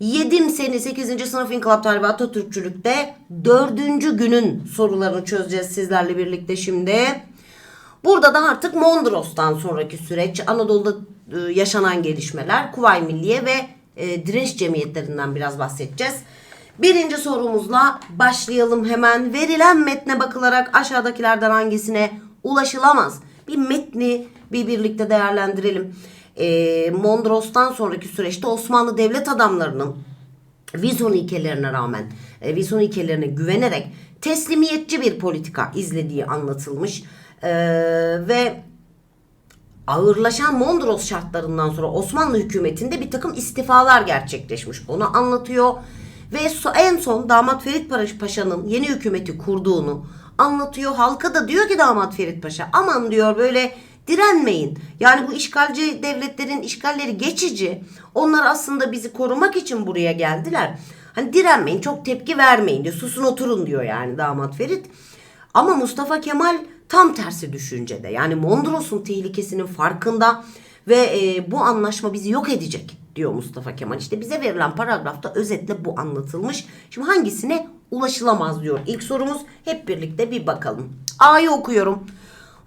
Yedim seni 8. sınıf İnkılap Tarihi Atatürkçülük'te 4. günün sorularını çözeceğiz sizlerle birlikte şimdi. Burada da artık Mondros'tan sonraki süreç, Anadolu'da e, yaşanan gelişmeler, Kuvayi Milliye ve e, direnç cemiyetlerinden biraz bahsedeceğiz. Birinci sorumuzla başlayalım hemen. Verilen metne bakılarak aşağıdakilerden hangisine ulaşılamaz? Bir metni bir birlikte değerlendirelim. E, Mondros'tan sonraki süreçte Osmanlı devlet adamlarının vizyon ilkelerine rağmen, e, vizyon ilkelerine güvenerek teslimiyetçi bir politika izlediği anlatılmış. E, ve ağırlaşan Mondros şartlarından sonra Osmanlı hükümetinde bir takım istifalar gerçekleşmiş. Bunu anlatıyor. Ve en son Damat Ferit Paşa- Paşa'nın yeni hükümeti kurduğunu anlatıyor. Halka da diyor ki Damat Ferit Paşa aman diyor böyle direnmeyin. Yani bu işgalci devletlerin işgalleri geçici. Onlar aslında bizi korumak için buraya geldiler. Hani direnmeyin, çok tepki vermeyin diyor. Susun oturun diyor yani Damat Ferit. Ama Mustafa Kemal tam tersi düşüncede. Yani Mondros'un tehlikesinin farkında ve e, bu anlaşma bizi yok edecek diyor Mustafa Kemal. İşte bize verilen paragrafta özetle bu anlatılmış. Şimdi hangisine ulaşılamaz diyor. İlk sorumuz hep birlikte bir bakalım. A'yı okuyorum.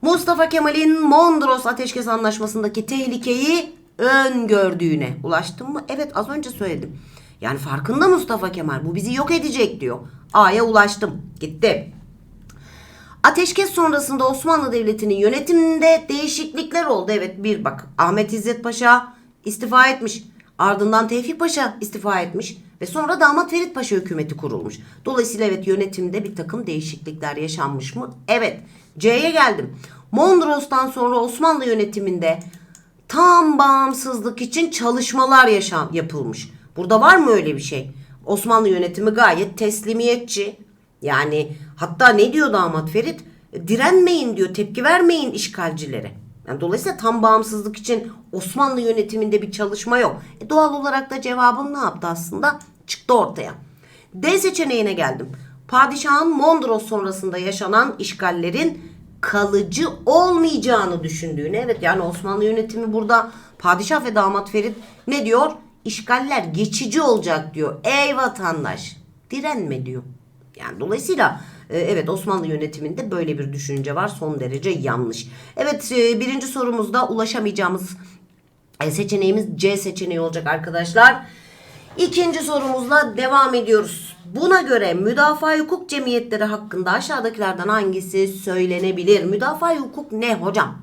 Mustafa Kemal'in Mondros Ateşkes Anlaşması'ndaki tehlikeyi öngördüğüne ulaştım mı? Evet az önce söyledim. Yani farkında Mustafa Kemal bu bizi yok edecek diyor. A'ya ulaştım. Gitti. Ateşkes sonrasında Osmanlı Devleti'nin yönetiminde değişiklikler oldu. Evet bir bak Ahmet İzzet Paşa istifa etmiş. Ardından Tevfik Paşa istifa etmiş. Ve sonra Damat Ferit Paşa hükümeti kurulmuş. Dolayısıyla evet yönetimde bir takım değişiklikler yaşanmış mı? Evet. C'ye geldim. Mondros'tan sonra Osmanlı yönetiminde tam bağımsızlık için çalışmalar yaşam yapılmış. Burada var mı öyle bir şey? Osmanlı yönetimi gayet teslimiyetçi. Yani hatta ne diyor damat Ferit? Direnmeyin diyor, tepki vermeyin işgalcilere. Yani dolayısıyla tam bağımsızlık için Osmanlı yönetiminde bir çalışma yok. E doğal olarak da cevabım ne yaptı aslında? Çıktı ortaya. D seçeneğine geldim. Padişahın Mondros sonrasında yaşanan işgallerin kalıcı olmayacağını düşündüğünü. Evet yani Osmanlı yönetimi burada padişah ve damat Ferit ne diyor? İşgaller geçici olacak diyor. Ey vatandaş direnme diyor. Yani dolayısıyla e, evet Osmanlı yönetiminde böyle bir düşünce var. Son derece yanlış. Evet e, birinci sorumuzda ulaşamayacağımız e, seçeneğimiz C seçeneği olacak arkadaşlar. İkinci sorumuzla devam ediyoruz. Buna göre müdafaa hukuk cemiyetleri hakkında aşağıdakilerden hangisi söylenebilir? Müdafaa hukuk ne hocam?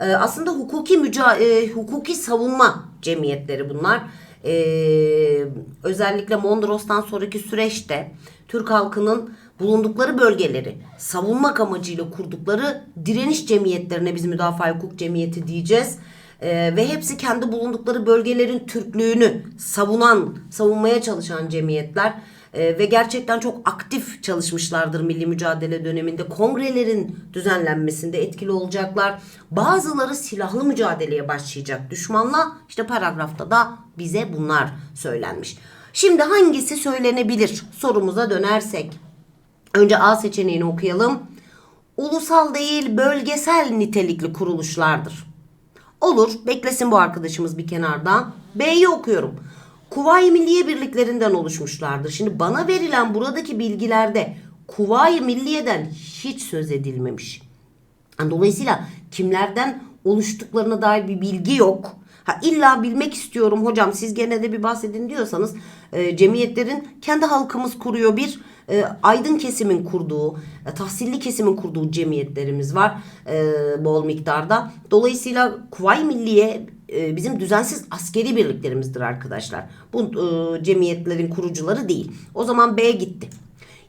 Ee, aslında hukuki müca e, hukuki savunma cemiyetleri bunlar. Ee, özellikle Mondros'tan sonraki süreçte Türk halkının bulundukları bölgeleri savunmak amacıyla kurdukları direniş cemiyetlerine biz müdafaa hukuk cemiyeti diyeceğiz. Ee, ve hepsi kendi bulundukları bölgelerin Türklüğünü savunan, savunmaya çalışan cemiyetler. Ee, ve gerçekten çok aktif çalışmışlardır milli mücadele döneminde. Kongrelerin düzenlenmesinde etkili olacaklar. Bazıları silahlı mücadeleye başlayacak düşmanla. İşte paragrafta da bize bunlar söylenmiş. Şimdi hangisi söylenebilir sorumuza dönersek. Önce A seçeneğini okuyalım. Ulusal değil bölgesel nitelikli kuruluşlardır. Olur. Beklesin bu arkadaşımız bir kenarda. B'yi okuyorum. Kuvayi Milliye birliklerinden oluşmuşlardır. Şimdi bana verilen buradaki bilgilerde Kuvayi Milliye'den hiç söz edilmemiş. Yani Dolayısıyla kimlerden oluştuklarına dair bir bilgi yok. Ha illa bilmek istiyorum hocam siz gene de bir bahsedin diyorsanız e, cemiyetlerin kendi halkımız kuruyor bir e, aydın kesimin kurduğu, e, tahsilli kesimin kurduğu cemiyetlerimiz var e, bol miktarda. Dolayısıyla Kuvayi Milliye e, bizim düzensiz askeri birliklerimizdir arkadaşlar. Bu e, cemiyetlerin kurucuları değil. O zaman B gitti.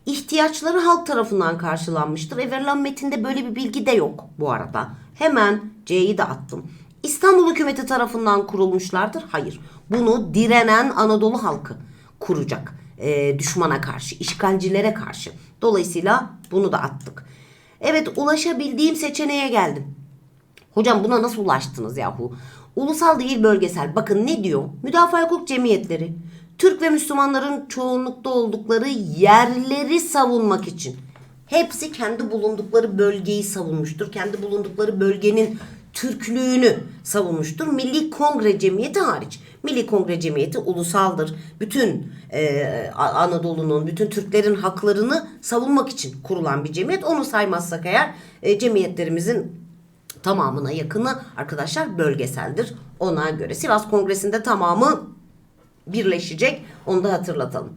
İhtiyaçları halk tarafından karşılanmıştır. E verilen metinde böyle bir bilgi de yok bu arada. Hemen C'yi de attım. İstanbul hükümeti tarafından kurulmuşlardır. Hayır. Bunu direnen Anadolu halkı kuracak. E, düşmana karşı, işgalcilere karşı. Dolayısıyla bunu da attık. Evet ulaşabildiğim seçeneğe geldim. Hocam buna nasıl ulaştınız yahu? Ulusal değil bölgesel. Bakın ne diyor? Müdafaa hukuk cemiyetleri. Türk ve Müslümanların çoğunlukta oldukları yerleri savunmak için. Hepsi kendi bulundukları bölgeyi savunmuştur. Kendi bulundukları bölgenin Türklüğünü savunmuştur. Milli Kongre Cemiyeti hariç. Milli Kongre Cemiyeti ulusaldır. Bütün e, Anadolu'nun, bütün Türklerin haklarını savunmak için kurulan bir cemiyet. Onu saymazsak eğer e, cemiyetlerimizin tamamına yakını arkadaşlar bölgeseldir. Ona göre Sivas Kongresi'nde tamamı birleşecek. Onu da hatırlatalım.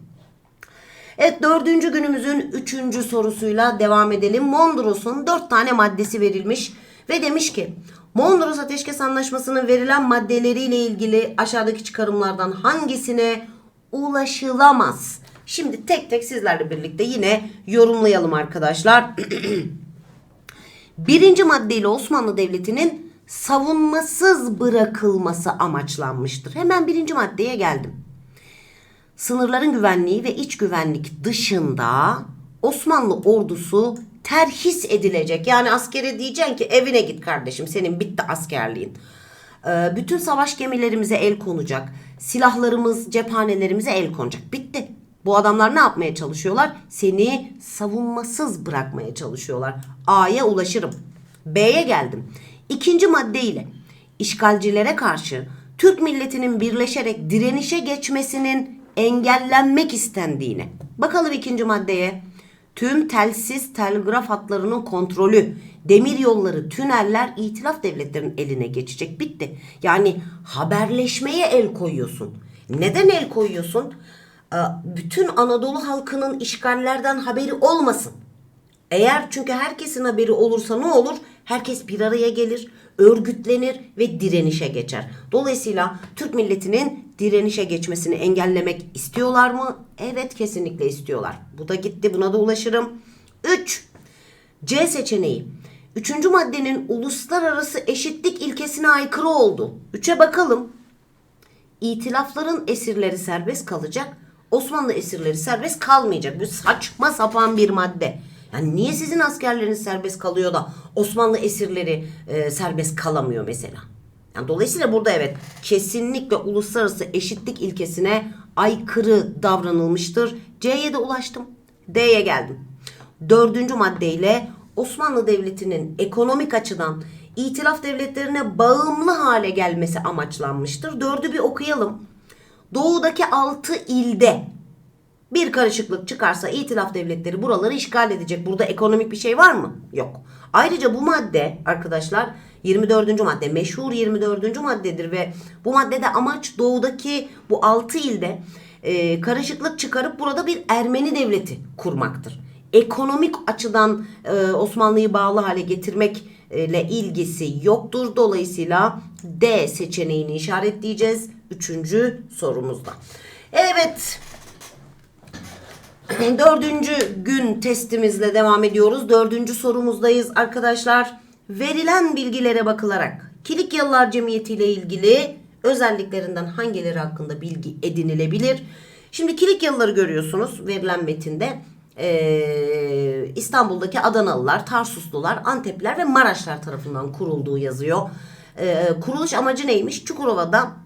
Evet dördüncü günümüzün üçüncü sorusuyla devam edelim. Mondros'un dört tane maddesi verilmiş ve demiş ki Mondros Ateşkes Anlaşması'nın verilen maddeleriyle ilgili aşağıdaki çıkarımlardan hangisine ulaşılamaz? Şimdi tek tek sizlerle birlikte yine yorumlayalım arkadaşlar. Birinci maddeyle Osmanlı Devleti'nin savunmasız bırakılması amaçlanmıştır. Hemen birinci maddeye geldim. Sınırların güvenliği ve iç güvenlik dışında Osmanlı ordusu terhis edilecek. Yani askere diyeceksin ki evine git kardeşim senin bitti askerliğin. Ee, bütün savaş gemilerimize el konacak. Silahlarımız, cephanelerimize el konacak. Bitti. Bu adamlar ne yapmaya çalışıyorlar? Seni savunmasız bırakmaya çalışıyorlar. A'ya ulaşırım. B'ye geldim. İkinci maddeyle işgalcilere karşı Türk milletinin birleşerek direnişe geçmesinin engellenmek istendiğine. Bakalım ikinci maddeye. Tüm telsiz telgraf hatlarının kontrolü, demir yolları, tüneller itilaf devletlerinin eline geçecek. Bitti. Yani haberleşmeye el koyuyorsun. Neden el koyuyorsun? Ee, Bütün Anadolu halkının işgallerden haberi olmasın. Eğer çünkü herkesin haberi olursa ne olur? Herkes bir araya gelir, örgütlenir ve direnişe geçer. Dolayısıyla Türk milletinin direnişe geçmesini engellemek istiyorlar mı? Evet kesinlikle istiyorlar. Bu da gitti buna da ulaşırım. 3. C seçeneği. Üçüncü maddenin uluslararası eşitlik ilkesine aykırı oldu. Üçe bakalım. İtilafların esirleri serbest kalacak. Osmanlı esirleri serbest kalmayacak. Bu saçma sapan bir madde. Yani niye sizin askerleriniz serbest kalıyor da Osmanlı esirleri e, serbest kalamıyor mesela? Yani dolayısıyla burada evet kesinlikle uluslararası eşitlik ilkesine aykırı davranılmıştır. C'ye de ulaştım. D'ye geldim. Dördüncü maddeyle Osmanlı Devleti'nin ekonomik açıdan itilaf devletlerine bağımlı hale gelmesi amaçlanmıştır. Dördü bir okuyalım. Doğudaki altı ilde bir karışıklık çıkarsa itilaf devletleri buraları işgal edecek. Burada ekonomik bir şey var mı? Yok. Ayrıca bu madde arkadaşlar 24. madde meşhur 24. maddedir ve bu maddede amaç doğudaki bu 6 ilde e, karışıklık çıkarıp burada bir Ermeni devleti kurmaktır. Ekonomik açıdan e, Osmanlı'yı bağlı hale getirmekle ilgisi yoktur. Dolayısıyla D seçeneğini işaretleyeceğiz. Üçüncü sorumuzda. Evet. Dördüncü gün testimizle devam ediyoruz. Dördüncü sorumuzdayız arkadaşlar. Verilen bilgilere bakılarak Kilikyalılar Cemiyeti ile ilgili özelliklerinden hangileri hakkında bilgi edinilebilir? Şimdi Kilikyalıları görüyorsunuz verilen metinde. Ee, İstanbul'daki Adanalılar, Tarsuslular, Antepliler ve Maraşlar tarafından kurulduğu yazıyor. Ee, kuruluş amacı neymiş? Çukurova'da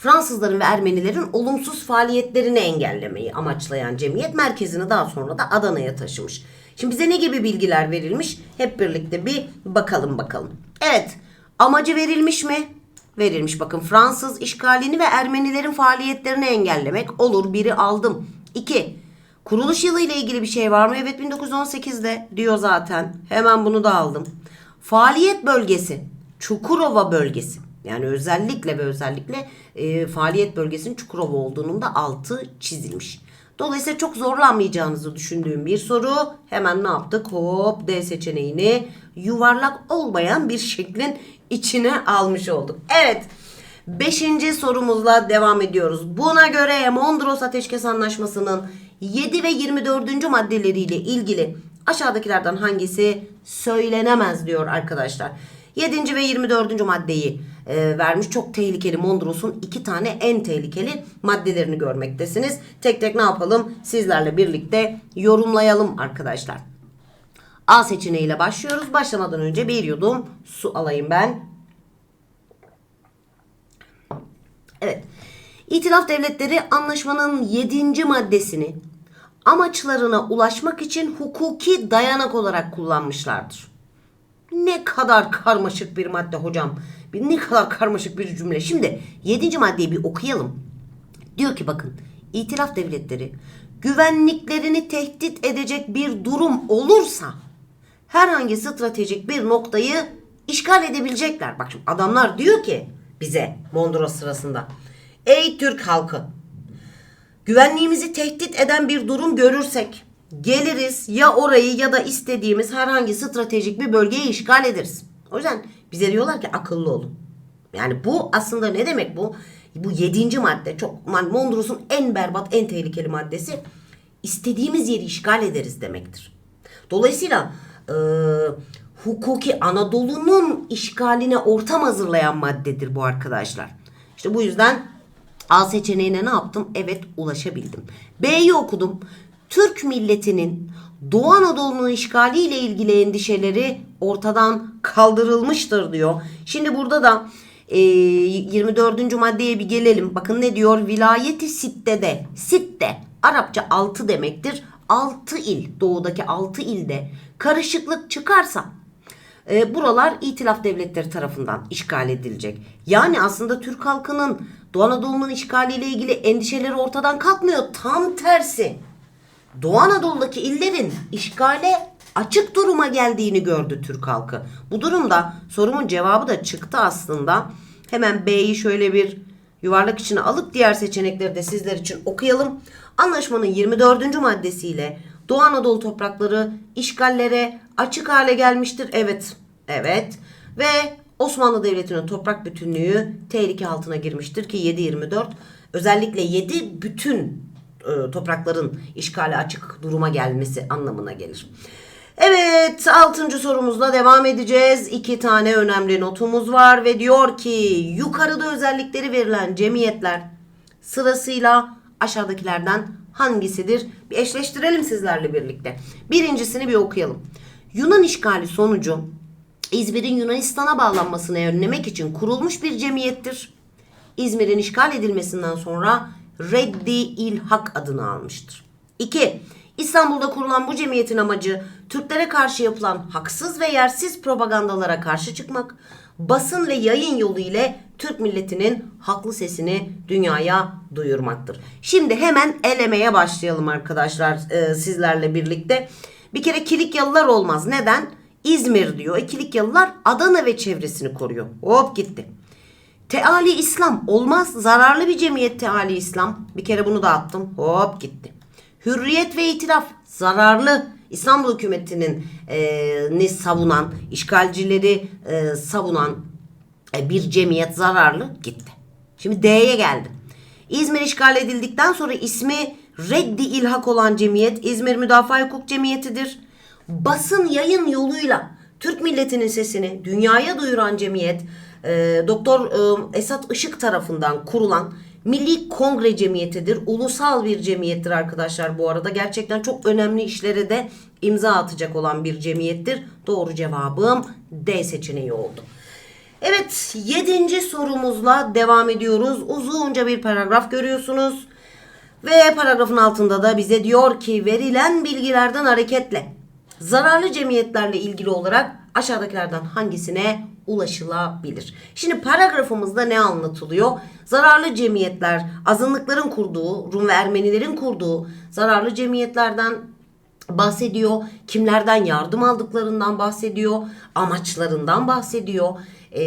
Fransızların ve Ermenilerin olumsuz faaliyetlerini engellemeyi amaçlayan cemiyet merkezini daha sonra da Adana'ya taşımış. Şimdi bize ne gibi bilgiler verilmiş? Hep birlikte bir bakalım bakalım. Evet, amacı verilmiş mi? Verilmiş. Bakın Fransız işgalini ve Ermenilerin faaliyetlerini engellemek. Olur, biri aldım. İki, kuruluş yılı ile ilgili bir şey var mı? Evet 1918'de diyor zaten. Hemen bunu da aldım. Faaliyet bölgesi, Çukurova bölgesi. Yani özellikle ve özellikle e, faaliyet bölgesinin Çukurova olduğunun da altı çizilmiş. Dolayısıyla çok zorlanmayacağınızı düşündüğüm bir soru. Hemen ne yaptık? Hop D seçeneğini yuvarlak olmayan bir şeklin içine almış olduk. Evet. Beşinci sorumuzla devam ediyoruz. Buna göre Mondros Ateşkes Anlaşması'nın 7 ve 24. maddeleriyle ilgili aşağıdakilerden hangisi söylenemez diyor arkadaşlar. 7. ve 24. maddeyi e, vermiş çok tehlikeli Mondros'un iki tane en tehlikeli maddelerini görmektesiniz. Tek tek ne yapalım? Sizlerle birlikte yorumlayalım arkadaşlar. A seçeneğiyle başlıyoruz. Başlamadan önce bir yudum su alayım ben. Evet. İtilaf devletleri anlaşmanın 7. maddesini amaçlarına ulaşmak için hukuki dayanak olarak kullanmışlardır. Ne kadar karmaşık bir madde hocam. Bir, ne kadar karmaşık bir cümle. Şimdi 7. maddeyi bir okuyalım. Diyor ki bakın itilaf devletleri güvenliklerini tehdit edecek bir durum olursa herhangi stratejik bir noktayı işgal edebilecekler. Bak şimdi adamlar diyor ki bize Mondros sırasında. Ey Türk halkı güvenliğimizi tehdit eden bir durum görürsek geliriz ya orayı ya da istediğimiz herhangi stratejik bir bölgeyi işgal ederiz. O yüzden bize diyorlar ki akıllı olun. Yani bu aslında ne demek bu? Bu yedinci madde çok Mondros'un en berbat en tehlikeli maddesi istediğimiz yeri işgal ederiz demektir. Dolayısıyla e, hukuki Anadolu'nun işgaline ortam hazırlayan maddedir bu arkadaşlar. İşte bu yüzden A seçeneğine ne yaptım? Evet ulaşabildim. B'yi okudum. Türk milletinin Doğu Anadolu'nun işgaliyle ilgili endişeleri ortadan kaldırılmıştır diyor. Şimdi burada da e, 24. maddeye bir gelelim. Bakın ne diyor? Vilayeti Sitte'de. Sitte Arapça 6 demektir. 6 il doğudaki 6 ilde karışıklık çıkarsa e, buralar itilaf devletleri tarafından işgal edilecek. Yani aslında Türk halkının Doğu Anadolu'nun işgaliyle ilgili endişeleri ortadan kalkmıyor. Tam tersi. Doğu Anadolu'daki illerin işgale açık duruma geldiğini gördü Türk halkı. Bu durumda sorumun cevabı da çıktı aslında. Hemen B'yi şöyle bir yuvarlak içine alıp diğer seçenekleri de sizler için okuyalım. Anlaşmanın 24. maddesiyle Doğu Anadolu toprakları işgallere açık hale gelmiştir. Evet, evet. Ve Osmanlı Devleti'nin toprak bütünlüğü tehlike altına girmiştir ki 7-24 özellikle 7 bütün toprakların işgale açık duruma gelmesi anlamına gelir. Evet altıncı sorumuzla devam edeceğiz. İki tane önemli notumuz var ve diyor ki yukarıda özellikleri verilen cemiyetler sırasıyla aşağıdakilerden hangisidir? Bir eşleştirelim sizlerle birlikte. Birincisini bir okuyalım. Yunan işgali sonucu İzmir'in Yunanistan'a bağlanmasını önlemek için kurulmuş bir cemiyettir. İzmir'in işgal edilmesinden sonra Reddi İlhak adını almıştır. 2. İstanbul'da kurulan bu cemiyetin amacı Türklere karşı yapılan haksız ve yersiz propagandalara karşı çıkmak, basın ve yayın yolu ile Türk milletinin haklı sesini dünyaya duyurmaktır. Şimdi hemen elemeye başlayalım arkadaşlar e, sizlerle birlikte. Bir kere Kilikyalılar olmaz. Neden? İzmir diyor. E, Kilikyalılar Adana ve çevresini koruyor. Hop gitti. Teali İslam olmaz. Zararlı bir cemiyet Teali İslam. Bir kere bunu da attım. Hop gitti. Hürriyet ve itiraf zararlı. İstanbul hükümetinin e, ne savunan, işgalcileri e, savunan e, bir cemiyet zararlı gitti. Şimdi D'ye geldim. İzmir işgal edildikten sonra ismi reddi ilhak olan cemiyet İzmir Müdafaa Hukuk Cemiyeti'dir. Basın yayın yoluyla Türk milletinin sesini dünyaya duyuran cemiyet e, Doktor e, Esat Işık tarafından kurulan Milli Kongre Cemiyeti'dir. Ulusal bir cemiyettir arkadaşlar bu arada. Gerçekten çok önemli işlere de imza atacak olan bir cemiyettir. Doğru cevabım D seçeneği oldu. Evet yedinci sorumuzla devam ediyoruz. Uzunca bir paragraf görüyorsunuz. Ve paragrafın altında da bize diyor ki verilen bilgilerden hareketle zararlı cemiyetlerle ilgili olarak aşağıdakilerden hangisine ulaşılabilir? Şimdi paragrafımızda ne anlatılıyor? Zararlı cemiyetler, azınlıkların kurduğu, Rum ve Ermenilerin kurduğu zararlı cemiyetlerden bahsediyor. Kimlerden yardım aldıklarından bahsediyor. Amaçlarından bahsediyor. Ee,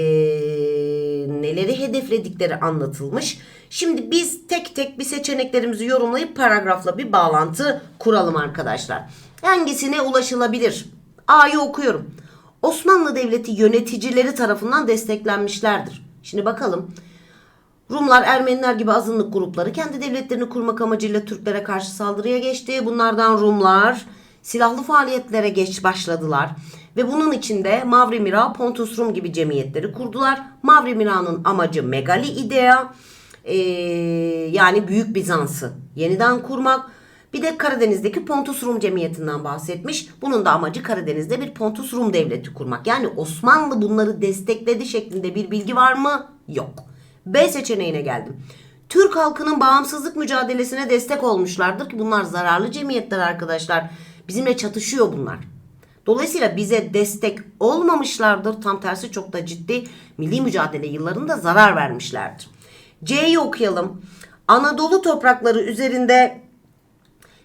neleri hedefledikleri anlatılmış. Şimdi biz tek tek bir seçeneklerimizi yorumlayıp paragrafla bir bağlantı kuralım arkadaşlar. Hangisine ulaşılabilir? A'yı okuyorum. Osmanlı Devleti yöneticileri tarafından desteklenmişlerdir. Şimdi bakalım. Rumlar, Ermeniler gibi azınlık grupları kendi devletlerini kurmak amacıyla Türklere karşı saldırıya geçti. Bunlardan Rumlar silahlı faaliyetlere geç başladılar Ve bunun içinde Mavri Mira, Pontus Rum gibi cemiyetleri kurdular. Mavri Mira'nın amacı Megali Idea, ee, yani Büyük Bizans'ı yeniden kurmak. Bir de Karadeniz'deki Pontus Rum Cemiyeti'nden bahsetmiş. Bunun da amacı Karadeniz'de bir Pontus Rum devleti kurmak. Yani Osmanlı bunları destekledi şeklinde bir bilgi var mı? Yok. B seçeneğine geldim. Türk halkının bağımsızlık mücadelesine destek olmuşlardır ki bunlar zararlı cemiyetler arkadaşlar. Bizimle çatışıyor bunlar. Dolayısıyla bize destek olmamışlardır. Tam tersi çok da ciddi milli mücadele yıllarında zarar vermişlerdir. C'yi okuyalım. Anadolu toprakları üzerinde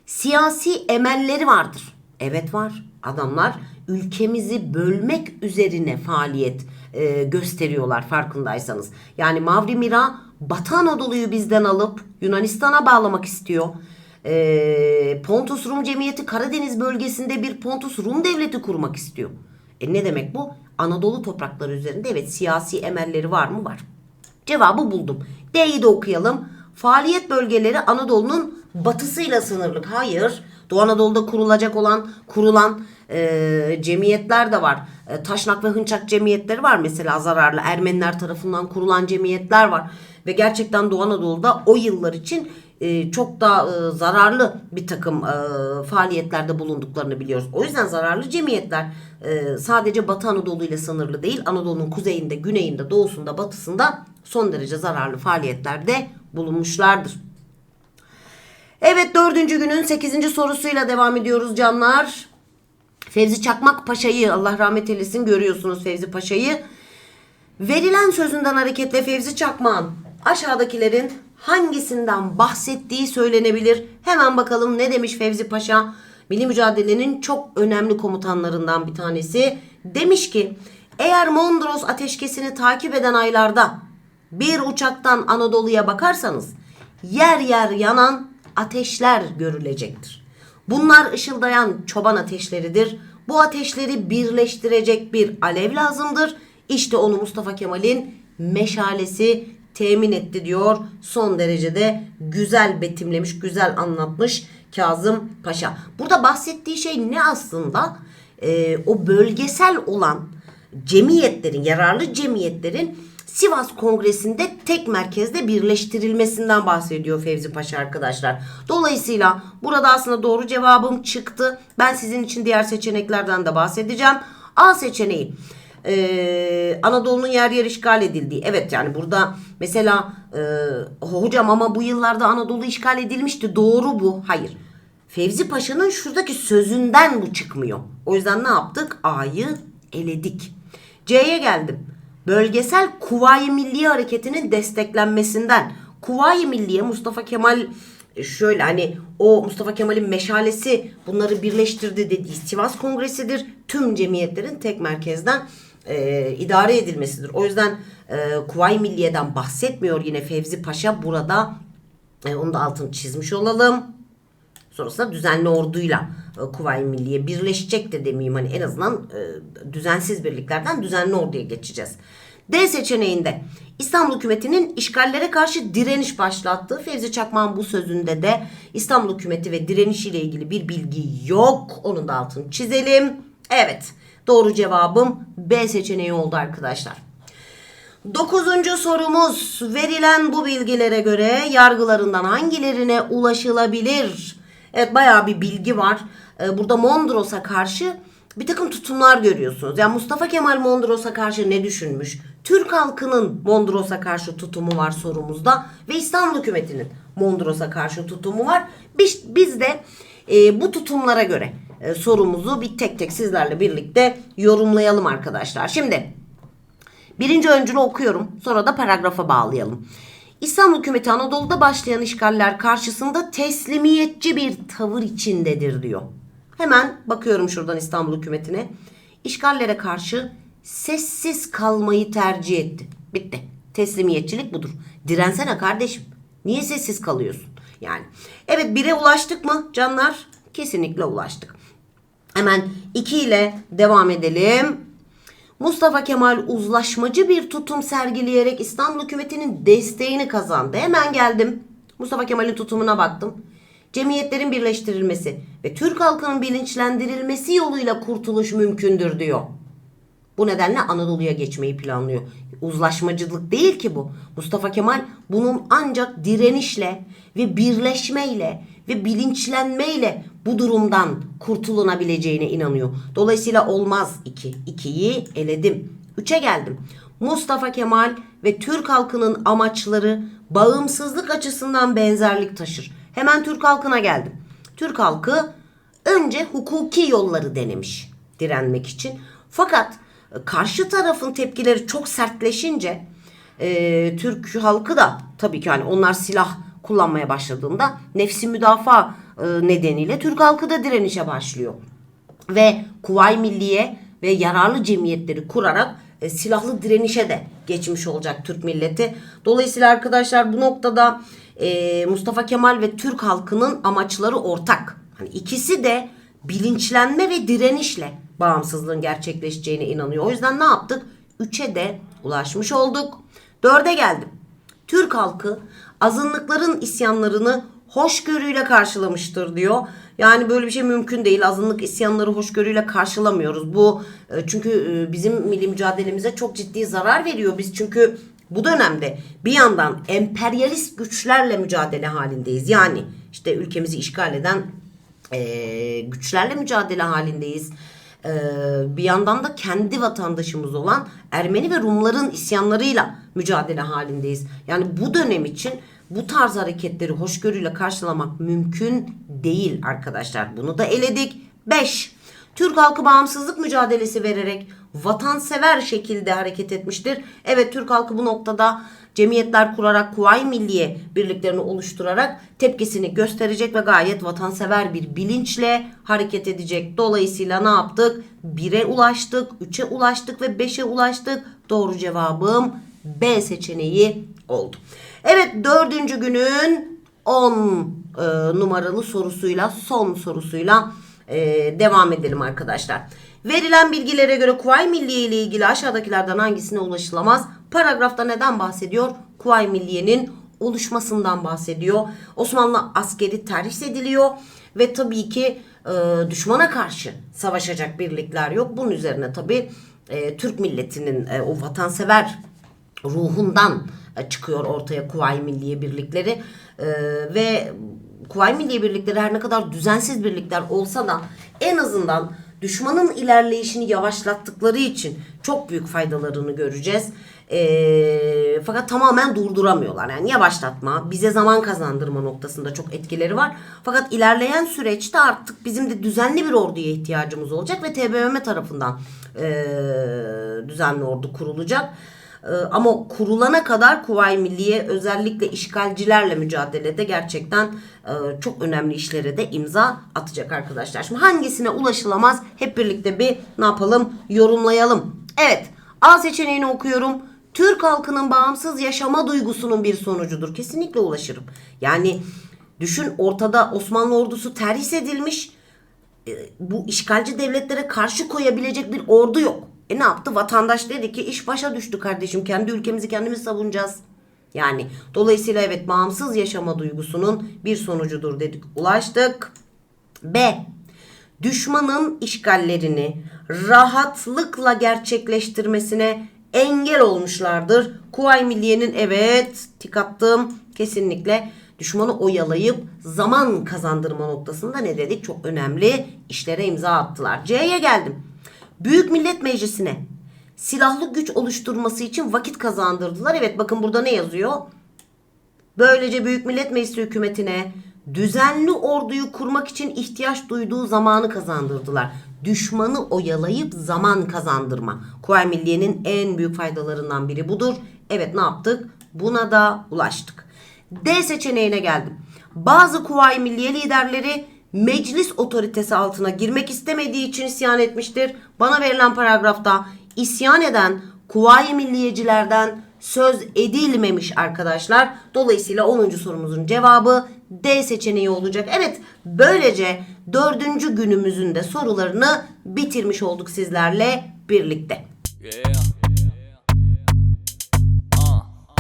siyasi emelleri vardır. Evet var. Adamlar ülkemizi bölmek üzerine faaliyet e, gösteriyorlar farkındaysanız. Yani Mavri Mira Batı Anadolu'yu bizden alıp Yunanistan'a bağlamak istiyor. E, Pontus Rum Cemiyeti Karadeniz bölgesinde bir Pontus Rum devleti kurmak istiyor. E ne demek bu? Anadolu toprakları üzerinde evet siyasi emelleri var mı? Var. Cevabı buldum. D'yi de okuyalım. Faaliyet bölgeleri Anadolu'nun batısıyla sınırlı. Hayır. Doğu Anadolu'da kurulacak olan, kurulan e, cemiyetler de var. E, Taşnak ve Hınçak cemiyetleri var mesela zararlı. Ermeniler tarafından kurulan cemiyetler var. Ve gerçekten Doğu Anadolu'da o yıllar için e, çok da e, zararlı bir takım e, faaliyetlerde bulunduklarını biliyoruz. O yüzden zararlı cemiyetler e, sadece Batı Anadolu ile sınırlı değil. Anadolu'nun kuzeyinde, güneyinde, doğusunda, batısında son derece zararlı faaliyetlerde bulunmuşlardır. Evet dördüncü günün sekizinci sorusuyla devam ediyoruz canlar. Fevzi Çakmak Paşa'yı Allah rahmet eylesin görüyorsunuz Fevzi Paşa'yı. Verilen sözünden hareketle Fevzi Çakmak'ın aşağıdakilerin hangisinden bahsettiği söylenebilir. Hemen bakalım ne demiş Fevzi Paşa? Milli mücadelenin çok önemli komutanlarından bir tanesi. Demiş ki eğer Mondros ateşkesini takip eden aylarda bir uçaktan Anadolu'ya bakarsanız yer yer yanan ateşler görülecektir. Bunlar ışıldayan çoban ateşleridir. Bu ateşleri birleştirecek bir alev lazımdır. İşte onu Mustafa Kemal'in meşalesi temin etti diyor. Son derecede güzel betimlemiş, güzel anlatmış Kazım Paşa. Burada bahsettiği şey ne aslında? Ee, o bölgesel olan cemiyetlerin, yararlı cemiyetlerin Sivas Kongresi'nde tek merkezde birleştirilmesinden bahsediyor Fevzi Paşa arkadaşlar. Dolayısıyla burada aslında doğru cevabım çıktı. Ben sizin için diğer seçeneklerden de bahsedeceğim. A seçeneği. Ee, Anadolu'nun yer yer işgal edildiği. Evet yani burada mesela e, hocam ama bu yıllarda Anadolu işgal edilmişti. Doğru bu. Hayır. Fevzi Paşa'nın şuradaki sözünden bu çıkmıyor. O yüzden ne yaptık? A'yı eledik. C'ye geldim. Bölgesel Kuvayi Milliye Hareketi'nin desteklenmesinden. Kuvayi Milliye Mustafa Kemal e, şöyle hani o Mustafa Kemal'in meşalesi bunları birleştirdi dediği Sivas Kongresi'dir. Tüm cemiyetlerin tek merkezden e, idare edilmesidir. O yüzden e, Kuvayi Milliye'den bahsetmiyor yine Fevzi Paşa burada. E, onu da altını çizmiş olalım. Sonrasında düzenli orduyla Kuvayi Milliye birleşecek de demeyeyim hani en azından e, düzensiz birliklerden düzenli orduya geçeceğiz. D seçeneğinde İstanbul hükümetinin işgallere karşı direniş başlattığı Fevzi Çakmak'ın bu sözünde de İstanbul hükümeti ve direnişiyle ilgili bir bilgi yok. Onun da altını çizelim. Evet doğru cevabım B seçeneği oldu arkadaşlar. Dokuzuncu sorumuz verilen bu bilgilere göre yargılarından hangilerine ulaşılabilir? Evet bayağı bir bilgi var. Ee, burada Mondros'a karşı bir takım tutumlar görüyorsunuz. Yani Mustafa Kemal Mondros'a karşı ne düşünmüş? Türk halkının Mondros'a karşı tutumu var sorumuzda ve İstanbul hükümetinin Mondros'a karşı tutumu var. Biz, biz de e, bu tutumlara göre e, sorumuzu bir tek tek sizlerle birlikte yorumlayalım arkadaşlar. Şimdi Birinci öncülü okuyorum. Sonra da paragrafa bağlayalım. İstanbul hükümeti Anadolu'da başlayan işgaller karşısında teslimiyetçi bir tavır içindedir diyor. Hemen bakıyorum şuradan İstanbul hükümetine. İşgallere karşı sessiz kalmayı tercih etti. Bitti. Teslimiyetçilik budur. Dirensene kardeşim. Niye sessiz kalıyorsun? Yani evet bire ulaştık mı canlar? Kesinlikle ulaştık. Hemen 2 ile devam edelim. Mustafa Kemal uzlaşmacı bir tutum sergileyerek İstanbul hükümetinin desteğini kazandı. Hemen geldim. Mustafa Kemal'in tutumuna baktım. Cemiyetlerin birleştirilmesi ve Türk halkının bilinçlendirilmesi yoluyla kurtuluş mümkündür diyor. Bu nedenle Anadolu'ya geçmeyi planlıyor. Uzlaşmacılık değil ki bu. Mustafa Kemal bunun ancak direnişle ve birleşmeyle ve bilinçlenmeyle bu durumdan kurtulunabileceğine inanıyor. Dolayısıyla olmaz 2. 2'yi eledim. 3'e geldim. Mustafa Kemal ve Türk halkının amaçları bağımsızlık açısından benzerlik taşır. Hemen Türk halkına geldim. Türk halkı önce hukuki yolları denemiş direnmek için. Fakat e, karşı tarafın tepkileri çok sertleşince e, Türk halkı da tabii ki hani onlar silah kullanmaya başladığında nefsi müdafaa e, nedeniyle Türk halkı da direnişe başlıyor. Ve Kuvayi Milliye ve yararlı cemiyetleri kurarak e, silahlı direnişe de geçmiş olacak Türk milleti. Dolayısıyla arkadaşlar bu noktada e, Mustafa Kemal ve Türk halkının amaçları ortak. Hani ikisi de bilinçlenme ve direnişle bağımsızlığın gerçekleşeceğine inanıyor. O yüzden ne yaptık? Üçe de ulaşmış olduk. Dörde geldim. Türk halkı azınlıkların isyanlarını hoşgörüyle karşılamıştır diyor. Yani böyle bir şey mümkün değil. Azınlık isyanları hoşgörüyle karşılamıyoruz. Bu e, çünkü e, bizim milli mücadelemize çok ciddi zarar veriyor. Biz çünkü bu dönemde bir yandan emperyalist güçlerle mücadele halindeyiz. Yani işte ülkemizi işgal eden e, güçlerle mücadele halindeyiz. E, bir yandan da kendi vatandaşımız olan Ermeni ve Rumların isyanlarıyla mücadele halindeyiz. Yani bu dönem için bu tarz hareketleri hoşgörüyle karşılamak mümkün değil arkadaşlar. Bunu da eledik. 5. Türk halkı bağımsızlık mücadelesi vererek vatansever şekilde hareket etmiştir. Evet Türk halkı bu noktada cemiyetler kurarak Kuvayi Milliye birliklerini oluşturarak tepkisini gösterecek ve gayet vatansever bir bilinçle hareket edecek. Dolayısıyla ne yaptık? 1'e ulaştık, 3'e ulaştık ve 5'e ulaştık. Doğru cevabım B seçeneği oldu. Evet dördüncü günün 10 e, numaralı sorusuyla son sorusuyla e, devam edelim arkadaşlar. Verilen bilgilere göre Kuvayi Milliye ile ilgili aşağıdakilerden hangisine ulaşılamaz? Paragrafta neden bahsediyor? Kuvayi Milliye'nin oluşmasından bahsediyor. Osmanlı askeri terhis ediliyor ve tabii ki e, düşmana karşı savaşacak birlikler yok. Bunun üzerine tabii e, Türk milletinin e, o vatansever ruhundan e, çıkıyor ortaya Kuvayi Milliye birlikleri E, ve Kuvayi Milliye birlikleri her ne kadar düzensiz birlikler olsa da en azından düşmanın ilerleyişini yavaşlattıkları için çok büyük faydalarını göreceğiz. E, fakat tamamen durduramıyorlar. Yani yavaşlatma, bize zaman kazandırma noktasında çok etkileri var. Fakat ilerleyen süreçte artık bizim de düzenli bir orduya ihtiyacımız olacak ve TBMM tarafından e, düzenli ordu kurulacak. Ee, Ama kurulana kadar Kuvayi Milliye özellikle işgalcilerle mücadelede gerçekten e, çok önemli işlere de imza atacak arkadaşlar. Şimdi hangisine ulaşılamaz hep birlikte bir ne yapalım yorumlayalım. Evet A seçeneğini okuyorum. Türk halkının bağımsız yaşama duygusunun bir sonucudur. Kesinlikle ulaşırım. Yani düşün ortada Osmanlı ordusu terhis edilmiş e, bu işgalci devletlere karşı koyabilecek bir ordu yok. E ne yaptı? Vatandaş dedi ki iş başa düştü kardeşim. Kendi ülkemizi kendimiz savunacağız. Yani dolayısıyla evet bağımsız yaşama duygusunun bir sonucudur dedik. Ulaştık. B. Düşmanın işgallerini rahatlıkla gerçekleştirmesine engel olmuşlardır. Kuvayi Milliye'nin evet tik attım kesinlikle düşmanı oyalayıp zaman kazandırma noktasında ne dedik? Çok önemli işlere imza attılar. C'ye geldim. Büyük Millet Meclisi'ne silahlı güç oluşturması için vakit kazandırdılar. Evet bakın burada ne yazıyor? Böylece Büyük Millet Meclisi hükümetine düzenli orduyu kurmak için ihtiyaç duyduğu zamanı kazandırdılar. Düşmanı oyalayıp zaman kazandırma. Kuvayi Milliye'nin en büyük faydalarından biri budur. Evet ne yaptık? Buna da ulaştık. D seçeneğine geldim. Bazı Kuvayi Milliye liderleri meclis otoritesi altına girmek istemediği için isyan etmiştir. Bana verilen paragrafta isyan eden Kuvayi Milliyecilerden söz edilmemiş arkadaşlar. Dolayısıyla 10. sorumuzun cevabı D seçeneği olacak. Evet böylece dördüncü günümüzün de sorularını bitirmiş olduk sizlerle birlikte. Yeah.